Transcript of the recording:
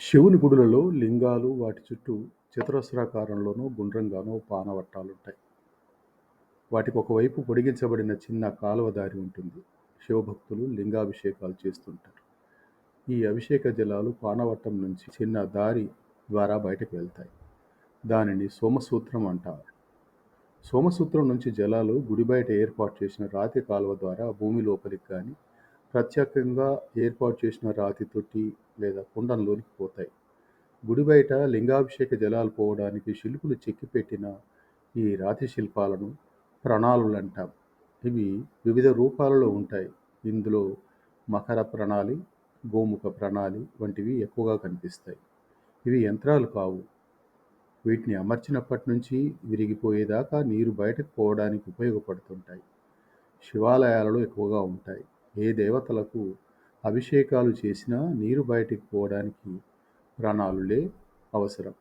శివుని గుడులలో లింగాలు వాటి చుట్టూ చతురస్రాకారంలోనూ గుండ్రంగానో పానవట్టాలుంటాయి. వాటికి ఒకవైపు పొడిగించబడిన చిన్న కాలువ దారి ఉంటుంది. శివభక్తులు లింగాభిషేకాలు చేస్తుంటారు. ఈ అభిషేక జలాలు పానవట్టం నుంచి చిన్న దారి ద్వారా బయటకు వెళ్తాయి. దానిని సోమసూత్రం అంటారు. సోమసూత్రం నుంచి జలాలు గుడి బయట ఏర్పాటు చేసిన రాతి కాలువ ద్వారా భూమి లోపలికి కానీ ప్రత్యేకంగా ఏర్పాటు చేసిన రాతి తొట్టి లేదా కుండంలోనికి పోతాయి. గుడి బయట లింగాభిషేక జలాలు పోవడానికి శిల్పులు చెక్కిపెట్టిన ఈ రాతి శిల్పాలను ప్రణాళులంటాం. ఇవి వివిధ రూపాలలో ఉంటాయి. ఇందులో మకర ప్రణాళి, గోముఖ ప్రణాళి వంటివి ఎక్కువగా కనిపిస్తాయి. ఇవి యంత్రాలు కావు. వీటిని అమర్చినప్పటి నుంచి విరిగిపోయేదాకా నీరు బయటకు పోవడానికి ఉపయోగపడుతుంటాయి. శివాలయాలలో ఎక్కువగా ఉంటాయి. ఏ దేవతలకు అభిషేకాలు చేసినా నీరు బయటికి పోవడానికి ప్రాణాలులే అవసరం.